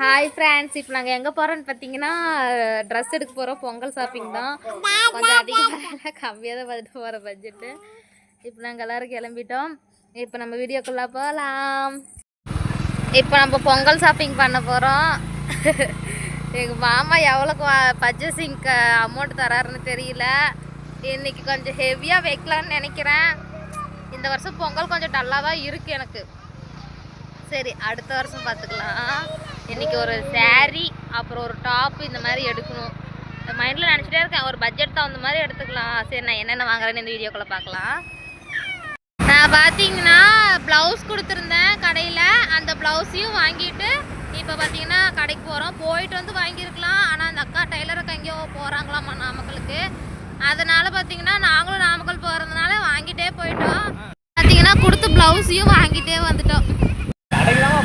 Hi friends இப்போ நாங்கள் எங்கே போகிறோன்னு பார்த்தீங்கன்னா ட்ரெஸ் எடுக்க போகிறோம் பொங்கல் ஷாப்பிங் தான். கொஞ்சம் அதிகமாக கம்மியாக தான் பார்த்துட்டு போகிற பட்ஜெட்டு இப்போ நாங்கள் எல்லோரும் கிளம்பிட்டோம். இப்போ நம்ம வீடியோக்குள்ளே போகலாம் இப்போ நம்ம பொங்கல் ஷாப்பிங் பண்ண போகிறோம் எங்கள் மாமா எவ்வளோக்கு பர்ச்சேசிங்க்கு அமௌண்ட் தராருன்னு தெரியல. இன்னைக்கு கொஞ்சம் ஹெவியாக வைக்கலான்னு நினைக்கிறேன். இந்த வருஷம் பொங்கல் கொஞ்சம் டல்லாக தான் இருக்குது எனக்கு. சரி அடுத்த வருஷம் பார்த்துக்கலாம் இன்னைக்கு ஒரு saree அப்புறம் ஒரு டாப் இந்த மாதிரி எடுக்கணும். மைண்டில் நினச்சிட்டே இருக்கேன். ஒரு பட்ஜெட் தகுந்த மாதிரி எடுத்துக்கலாம். சரி நான் என்னென்ன வாங்குறேன்னு இந்த வீடியோக்குள்ளே பார்க்கலாம். நான் பார்த்தீங்கன்னா ப்ளவுஸ் கொடுத்துருந்தேன் கடையில். அந்த ப்ளவுஸையும் வாங்கிட்டு இப்போ பார்த்தீங்கன்னா கடைக்கு போகிறோம் போயிட்டு வந்து வாங்கியிருக்கலாம். ஆனால் அந்த அக்கா டெய்லருக்கு எங்கேயோ போகிறாங்களாம்மா நாமக்கலுக்கு. அதனால் பார்த்தீங்கன்னா நாங்களும் நாமக்கல் போகிறதுனால வாங்கிட்டே போயிட்டோம். பார்த்தீங்கன்னா கொடுத்து ப்ளவுஸையும் வாங்கிட்டே வந்துட்டோம் கடைக்கு தான் போ இருமா கடைக்கு தான் போ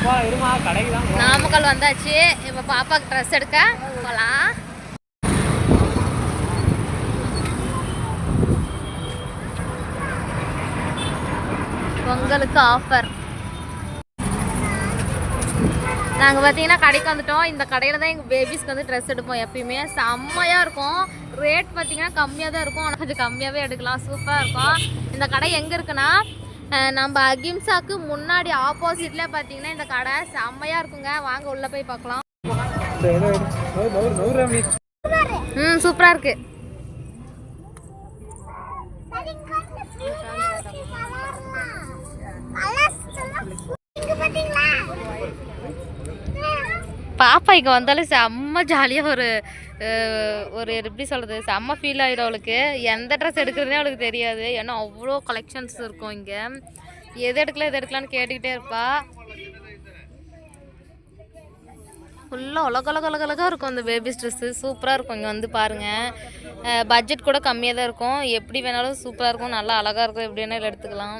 நாமக்கல் வந்தாச்சு. இப்போ பாப்பாக்கு ட்ரெஸ் எடுக்க போகலாம் பொங்கலுக்கு ஆஃபர் நாங்கள் பார்த்தீங்கன்னா கடைக்கு வந்துட்டோம். இந்த கடையில் தான் எங்கள் பேபிஸ்க்கு வந்து ட்ரெஸ் எடுப்போம் எப்பயுமே. செம்மையாக இருக்கும். ரேட் பார்த்தீங்கன்னா கம்மியாக தான் இருக்கும். ஆனால் கொஞ்சம் கம்மியாகவே எடுக்கலாம். சூப்பராக இருக்கும். இந்த கடை எங்கே இருக்குன்னா நம்ம அகிம்சாக்கு முன்னாடி ஆப்போசிட்டில் பார்த்தீங்கன்னா இந்த கடை செம்மையாக இருக்குங்க. வாங்க உள்ளே போய் பார்க்கலாம். ம் சூப்பராக இருக்கு. பாப்பா இங்கே வந்தாலும் செம்ம ஜாலியாக ஒரு ஒரு எப்படி சொல்கிறது செம்ம ஃபீல் ஆகிடும் அவளுக்கு. எந்த ட்ரெஸ் எடுக்கிறதுனே அவளுக்கு தெரியாது. ஏன்னா அவ்வளோ கலெக்ஷன்ஸ் இருக்கும் இங்கே. எது எடுக்கலாம் எது எடுக்கலாம்னு கேட்டுக்கிட்டே இருப்பா. ஃபுல்லாக அழக இருக்கும் அந்த பேபிஸ் ட்ரெஸ்ஸு சூப்பராக இருக்கும் இங்கே வந்து பாருங்கள் பட்ஜெட் கூட கம்மியாக தான் இருக்கும். எப்படி வேணாலும் சூப்பராக இருக்கும் நல்லா அழகாக இருக்கும். எப்படி வேணாலும் எடுத்துக்கலாம்.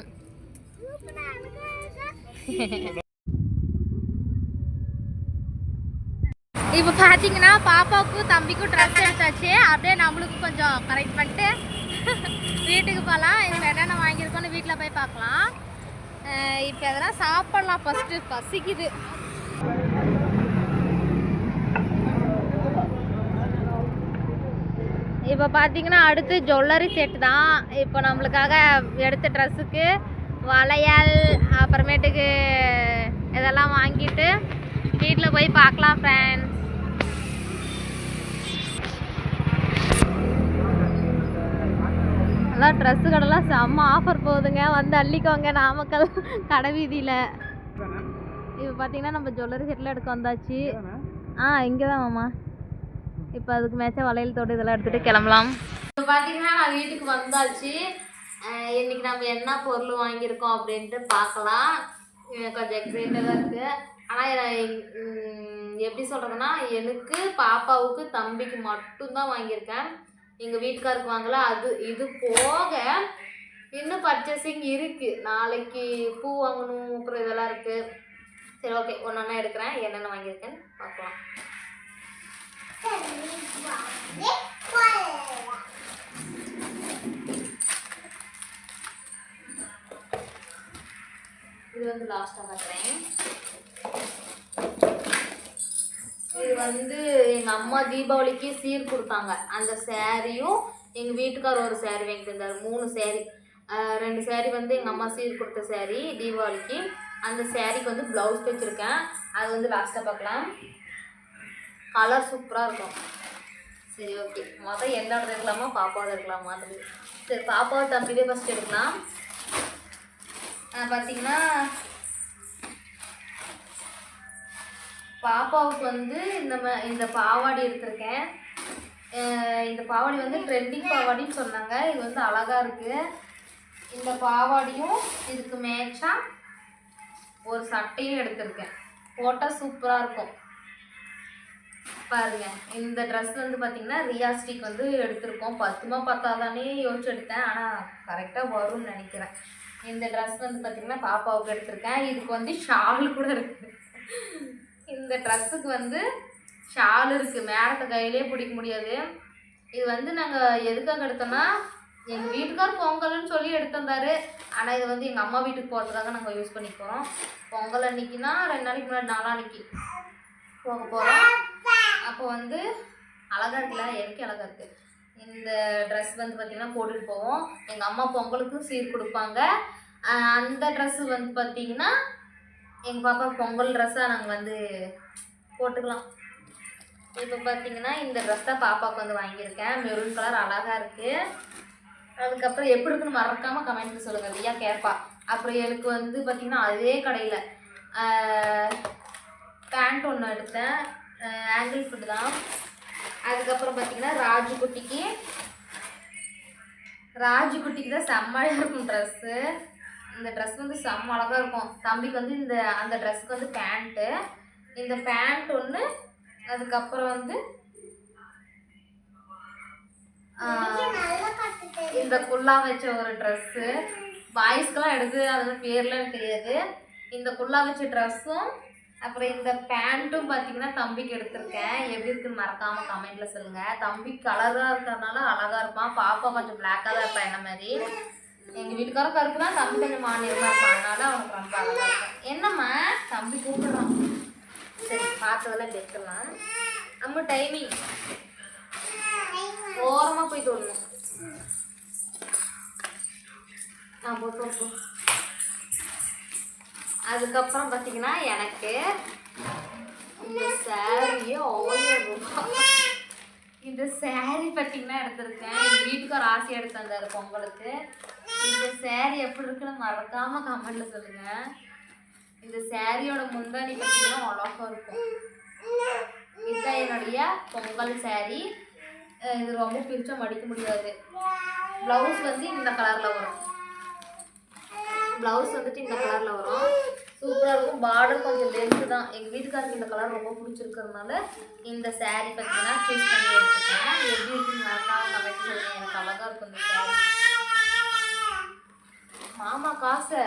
இப்போ பார்த்தீங்கன்னா பாப்பாவுக்கும் தம்பிக்கும் ட்ரெஸ் எடுத்தாச்சு. அப்படியே நம்மளுக்கும் கொஞ்சம் கரெக்ட் பண்ணிட்டு வீட்டுக்கு போகலாம் இப்போ என்னென்ன வாங்கியிருக்கோன்னு வீட்டில் போய் பார்க்கலாம். இப்போ எதனா சாப்பிட்லாம். ஃபஸ்ட்டு பசிக்குது. இப்போ பார்த்தீங்கன்னா அடுத்து ஜுவல்லரி செட்டு தான். இப்போ நம்மளுக்காக எடுத்த ட்ரெஸ்ஸுக்கு வளையல் அப்புறமேட்டுக்கு இதெல்லாம் வாங்கிட்டு வீட்டில் போய் பார்க்கலாம் ஃப்ரெண்ட் ட்ரெஸ்ஸு கடைலாம் செம்ம ஆஃபர் போகுதுங்க. வந்து அள்ளிக்கோங்க. நாமக்கல் கடை வீதியில். இப்போ பார்த்தீங்கன்னா நம்ம ஜுவல்லரி செட்டில் எடுக்க வந்தாச்சு. ஆ இங்கே தான் மாமா. இப்போ அதுக்கு மேட்சா வளையல் தோடு இதெல்லாம் எடுத்துகிட்டு கிளம்பலாம். இப்போ பார்த்தீங்கன்னா நான் வீட்டுக்கு வந்தாச்சு. அஹ் இன்னைக்கு நம்ம என்ன பொருள் வாங்கியிருக்கோம் அப்படின்ட்டு பார்க்கலாம் கொஞ்சம் எக்ஸைட்டடாக இருக்குது ஆனால் எப்படி சொல்கிறதுனா எனக்கு பாப்பாவுக்கு தம்பிக்கு மட்டும்தான் வாங்கியிருக்கேன். எங்கள் வீட்டுக்காருக்கு வாங்கல. அது இது போக இன்னும் பர்ச்சேசிங் இருக்குது நாளைக்கு பூ வாங்கணும் அப்புறம் இதெல்லாம் இருக்குது சரி ஓகே ஒன்று ஒன்றா எடுக்கிறேன். என்னென்ன வாங்கியிருக்கேன்னு பார்க்கலாம். இது வந்து லாஸ்ட்டாக பார்க்குறேன் இது வந்து எங்கள் அம்மா தீபாவளிக்கு சீர் கொடுத்தாங்க. அந்த சேரீயும் எங்கள் வீட்டுக்கார் ஒரு சேரீ வாங்கிட்டு தந்தார். மூணு சேரீ. ரெண்டு சேரீ வந்து எங்கள் அம்மா சீர் கொடுத்த சேரீ தீபாவளிக்கு. அந்த சேரீக்கு வந்து ப்ளவுஸ் தைச்சிருக்கேன் அது வந்து லாஸ்ட்டாக பார்க்கலாம். கலர் சூப்பராக இருக்கும். சரி ஓகே மொதல் எந்த இடத்துல இருக்கலாமா பாப்பாவது இருக்கலாம் அது சரி பாப்பாவை தம்பிதே ஃபஸ்ட் எடுக்கலாம். பார்த்தீங்கன்னா பாப்பாவுக்கு வந்து இந்த ம- இந்த பாவாடி எடுத்திருக்கேன். இந்த பாவாடி வந்து ட்ரெண்டிங் பாவாடின்னு சொன்னாங்க. இது வந்து அழகாக இருக்குது இந்த பாவாடியும் இதுக்கு மேட்சாக ஒரு சட்டையும் எடுத்திருக்கேன். போட்டால் சூப்பராக இருக்கும். பாருங்க இந்த ட்ரெஸ் வந்து பார்த்திங்கன்னா ரியாஸ்டிக் வந்து எடுத்திருக்கோம். பத்துமா பத்தாதானே யோசிச்சு எடுத்தேன். ஆனால் கரெக்டாக வரும்னு நினைக்கிறேன். இந்த ட்ரெஸ் வந்து பார்த்தீங்கன்னா பாப்பாவுக்கு எடுத்திருக்கேன். இதுக்கு வந்து ஷால் கூட இருக்குது இந்த ட்ரெஸ்ஸுக்கு வந்து ஷால் இருக்குது மேடத்தை கையிலே பிடிக்க முடியாது. இது வந்து நாங்கள் எதுக்காக எடுத்தோம்னா எங்கள் வீட்டுக்கார் பொங்கல்னு சொல்லி எடுத்திருந்தாரு. ஆனால் இது வந்து எங்கள் அம்மா வீட்டுக்கு போகிறதுக்காக நாங்கள் யூஸ் பண்ணிக்கிறோம் பொங்கல் அன்னைக்குனா ரெண்டு நாளைக்கு முன்னாடி நாளான்னைக்கு போக போகிறோம் அப்போ வந்து அழகாக இருக்குல்ல? எனக்கு அழகாக இருக்குது இந்த ட்ரெஸ் வந்து பார்த்திங்கன்னா போட்டுட்டு போவோம். எங்கள் அம்மா பொங்கலுக்கும் சீர் கொடுப்பாங்க. அந்த ட்ரெஸ்ஸு வந்து பார்த்திங்கன்னா எங்கள் பாப்பா பொங்கல் ட்ரெஸ்ஸாக நாங்கள் வந்து போட்டுக்கலாம். இப்போ பார்த்தீங்கன்னா இந்த ட்ரெஸ் தான் பாப்பாவுக்கு வந்து வாங்கியிருக்கேன். மெரூன் கலர் அழகாக இருக்குது அதுக்கப்புறம் எப்படி இருக்குன்னு மறக்காமல் கமெண்ட் சொல்லுங்கள் ஐயா கேட்பா அப்புறம் எனக்கு வந்து பார்த்திங்கன்னா அதே கடையில் பேண்ட் ஒன்று எடுத்தேன். ஆங்கிள் ஃபுட்டு தான். அதுக்கப்புறம் பார்த்தீங்கன்னா ராஜுகுட்டிக்கு ராஜுகுட்டிக்கு தான் செம்மையாக இருக்கும் ட்ரெஸ்ஸு இந்த ட்ரெஸ் வந்து செம்ம அழகாக இருக்கும். தம்பிக்கு வந்து இந்த அந்த ட்ரெஸ்ஸுக்கு வந்து பேண்ட்டு இந்த பேண்ட் ஒன்று அதுக்கப்புறம் வந்து இந்த குல்லா வச்ச ஒரு ட்ரெஸ்ஸு பாய்ஸ்க்கெலாம் எடுத்து அது பேர்லாம் தெரியாது. இந்த குல்லா வச்ச ட்ரெஸ்ஸும் அப்புறம் இந்த பேண்ட்டும் பார்த்தீங்கன்னா தம்பிக்கு எடுத்திருக்கேன். எப்படி இருக்குன்னு மறக்காமல் கமெண்ட்டில் சொல்லுங்கள் தம்பி கலராக இருக்கிறதுனால அழகாக இருப்பான். பாப்பா கொஞ்சம் பிளாக்காக தான் இருப்பான் என்ன மாதிரி. எங்க வீட்டுக்காரர் கருப்பு தான் தம்பி கொஞ்சம் மாநிலமாக இருப்பான் அதனால அவனுக்கு ரொம்ப இருக்கும் என்னம்மா? தம்பி கூப்பிடுறான். சரி பார்த்ததெல்லாம் எடுத்துடலாம். நம்ம டைமிங் ஓரமா போய் தோணும் ஆ போ அதுக்கப்புறம் பார்த்தீங்கன்னா எனக்கு இந்த சாரியே ஆயிரம் இந்த சாரி பார்த்தீங்கன்னா எடுத்திருக்கேன். எங்கள் வீட்டுக்கார ஆசை எடுத்து வந்தாரு பொங்கலுக்கு. இந்த சேரீ எப்படி இருக்குன்னு மறக்காம கமெண்ட்ல சொல்லுங்க. இந்த சாரியோட முந்தானி பார்த்தீங்கன்னா அழகா இருக்கும். இதுதான் என்னுடைய பொங்கல் சேரீ இது ரொம்ப பிரிச்சா மடிக்க முடியாது. ப்ளவுஸ் வந்து இந்த கலர்ல வரும். ப்ளவுஸ் வந்துட்டு இந்த கலர்ல வரும். சூப்பராக இருக்கும். பார்டர் கொஞ்சம் லென்த்து தான். எங்கள் வீட்டுக்காருக்கு இந்த கலர் ரொம்ப பிடிச்சிருக்கிறதுனால இந்த சேரீ பார்த்தீங்கன்னா சூஸ் பண்ணி எடுத்துட்டேன். எப்படி இருக்குன்னு மறக்காம கமெண்ட் சொல்லுங்கள் எனக்கு அழகா இருக்கும் இந்த சேரீ மாமா காசை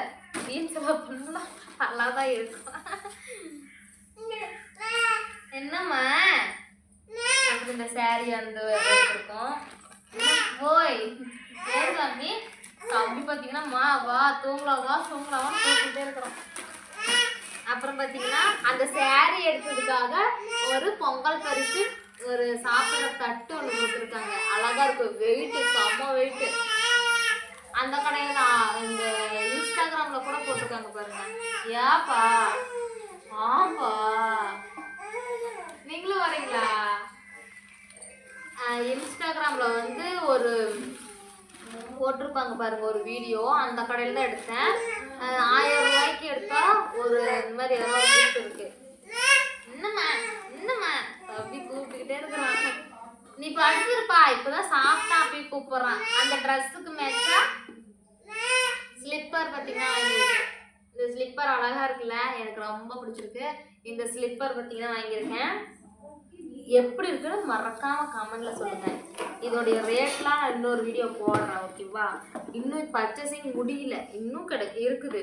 வீண் செலவு பண்ணா நல்லா தான் இருக்கும். என்னம்மா? அப்புறம் இந்த சாரி அந்த இருக்கும். ஓய் ஏன் தம்பி தம்பி பார்த்தீங்கன்னா மா வா தூங்கலா வா தூங்கலாம் வா இருக்கிறோம் அப்புறம் பார்த்தீங்கன்னா அந்த சேரீ எடுத்ததுக்காக ஒரு பொங்கல் பரிசு ஒரு சாப்பிட்ற தட்டு ஒன்று கொடுத்துருக்காங்க அழகா இருக்கும். வெயிட்டு செம்ம வெயிட்டு அந்த கடையை நான் இந்த இன்ஸ்டாகிராமில் கூட போட்டிருக்காங்க பாருங்க. ஏப்பா? ஆப்பா? நீங்களும் வரீங்களா? இன்ஸ்டாகிராமில் வந்து ஒரு போட்டிருப்பாங்க பாருங்க ஒரு வீடியோ. அந்த கடையில் தான் எடுத்தேன். ஆயிரம் ரூபாய்க்கு எடுத்தா ஒரு இந்த மாதிரி ஏதாவது gift இருக்கு. என்னம்மா? என்னம்மா? அப்படி கூப்பிட்டுக்கிட்டே இருக்கிறாங்க. நீ படிச்சிருப்பா இப்பதான் சாப்பிட்டா அப்படி கூப்பிடுறான். அந்த ட்ரெஸ்ஸுக்கு மேட்சா ஸ்லிப்பர் பார்த்தீங்கன்னா வாங்கியிருக்கேன் இந்த ஸ்லிப்பர் அழகா இருக்குல்ல எனக்கு ரொம்ப பிடிச்சிருக்கு இந்த ஸ்லிப்பர் பார்த்தீங்கன்னா வாங்கியிருக்கேன். எப்படி இருக்குன்னு மறக்காம கமெண்ட்ல சொல்லுங்க. இதோடைய ரேட்லாம் நான் இன்னொரு வீடியோ போடுறேன் ஓகேவா இன்னும் பர்ச்சேசிங் முடியல. இன்னும் கிட இருக்குது.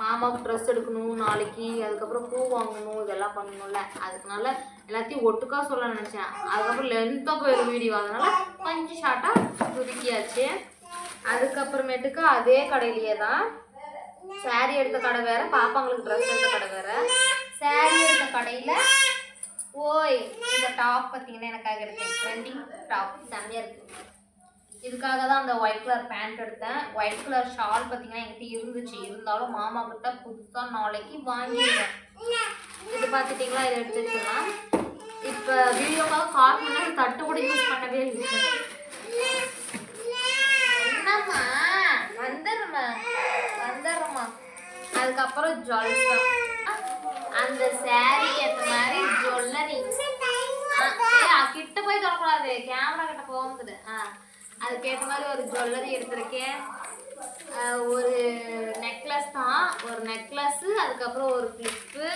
மாமாவுக்கு ட்ரெஸ் எடுக்கணும் நாளைக்கு அதுக்கப்புறம் பூ வாங்கணும் இதெல்லாம் பண்ணணும்ல. அதுக்குனால எல்லாத்தையும் ஒட்டுக்கா சொல்ல நினச்சேன். அதுக்கப்புறம் லென்த்தாக போயிடும் வீடியோ அதனால கொஞ்சம் ஷார்ட்டாக துதுக்கியாச்சு அதுக்கப்புறமேட்டுக்கு அதே கடையிலேயே தான் சாரி எடுத்த கடை வேற பாப்பாங்களுக்கு ட்ரெஸ் எடுத்த கடை வேற. சாரி எடுத்த கடையில் ஓய் இந்த டாப் பார்த்தீங்கன்னா எனக்காக இருக்கு. ட்ரெண்டிங் டாப் செம்மையாக இருக்கு. இதுக்காக தான் அந்த ஒயிட் கலர் பேண்ட் எடுத்தேன். ஒயிட் கலர் ஷால் பார்த்தீங்கன்னா என்கிட்ட இருந்துச்சு. இருந்தாலும் மாமா கிட்ட புதுசாக நாளைக்கு வாங்கிடுவேன். இது பார்த்துட்டிங்களா இதை எடுத்துக்கலாம் இப்போ வீடியோக்காக காட்டணும்னா இந்த தட்டு கூட யூஸ் பண்ணவே இல்லை. என்னம்மா? வந்துடுமா வந்துடுறேம்மா அதுக்கப்புறம் ஜுவல்ஸ் தான் அந்த saree ஏற்ற மாதிரி ஜுவல்லரி கிட்ட போய் தொடக்கூடாது கேமரா கிட்ட போகுது ஆ அதுக்கேற்ற மாதிரி ஒரு ஜுவல்லரி எடுத்திருக்கேன். ஒரு நெக்லஸ் தான். ஒரு நெக்லஸ்ஸு அதுக்கப்புறம் ஒரு கிளிப்பு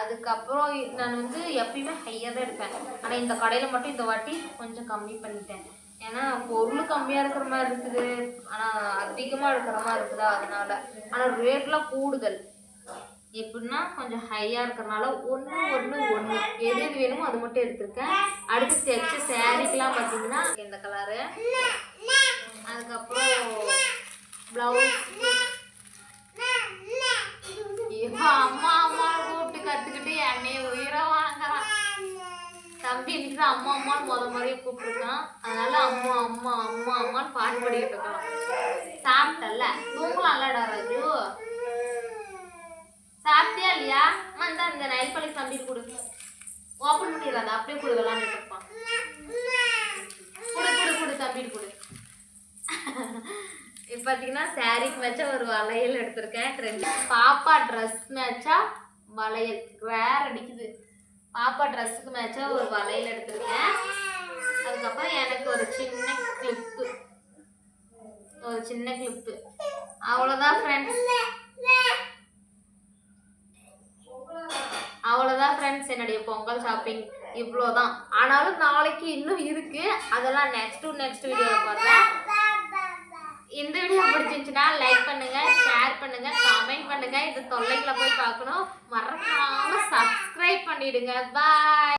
அதுக்கப்புறம் நான் வந்து எப்பயுமே ஹையாக தான் எடுப்பேன். ஆனால் இந்த கடையில் மட்டும் இந்த வாட்டி கொஞ்சம் கம்மி பண்ணிட்டேன். ஏன்னா பொருள் கம்மியாக இருக்கிற மாதிரி இருக்குது. ஆனால் அதிகமாக இருக்கிற மாதிரி இருக்குதா? அதனால. ஆனால் ரேட்லாம் கூடுதல். எப்படின்னா கொஞ்சம் ஹையாக இருக்கிறனால ஒன்று ஒன்று ஒன்று எது எது வேணுமோ அது மட்டும் எடுத்திருக்கேன். அடுத்து தைச்ச சேரீக்கெலாம் பார்த்தீங்கன்னா இந்த கலரு அதுக்கப்புறம் ப்ளவுஸ் அம்மா அம்மா கூப்பிட்டு கற்றுக்கிட்டு என்னைய உயிரவா தம்பி இன்னைக்கு தான் அம்மா அம்மான்னு முத முறையை கூப்பிட்டுருக்கான். அதனால அம்மா அம்மா அம்மா அம்மான்னு பாட்டு பாடிக்கிட்டு இருக்கான். சாப்பிட்டல்ல? தூங்கலாம்லடா ராஜு. சாப்பிட்டியா இல்லையா? அம்மா இந்த இந்த நைல் பாலிஷ் தம்பி கொடு. ஓப்பன் பண்ணிடுறாங்க அப்படியே கொடுக்கலாம்னு விளாண்டுட்டு இருப்பான் கொடு கொடு கொடு தம்பி கொடு. இப்போ பார்த்தீங்கன்னா சாரிக்கு மேட்சா ஒரு வளையல் எடுத்திருக்கேன். ட்ரெண்ட் பாப்பா ட்ரெஸ் மேட்சா வளையல். வேற அடிக்குது. பாப்பா ட்ரெஸ்ஸுக்கு மேட்சாக ஒரு வளையல் எடுத்திருக்கேன். அதுக்கப்புறம் எனக்கு ஒரு சின்ன கிளிப்பு ஒரு சின்ன கிளிப்பு அவ்வளோதான் ஃப்ரெண்ட்ஸ் அவ்வளோதான் ஃப்ரெண்ட்ஸ் என்னுடைய பொங்கல் ஷாப்பிங் இவ்வளோதான் ஆனாலும் நாளைக்கு இன்னும் இருக்கு. அதெல்லாம் நெக்ஸ்ட் நெக்ஸ்ட் வீடியோவில் பார்த்தேன் இந்த வீடியோ பிடிச்சிருந்துச்சுன்னா லைக் பண்ணுங்க ஷேர் பண்ணுங்க கமெண்ட் பண்ணுங்க. இது தொல்லைகளை போய் பார்க்கணும். மறக்காம சப்ஸ்கிரைப் பண்ணிடுங்க. பாய்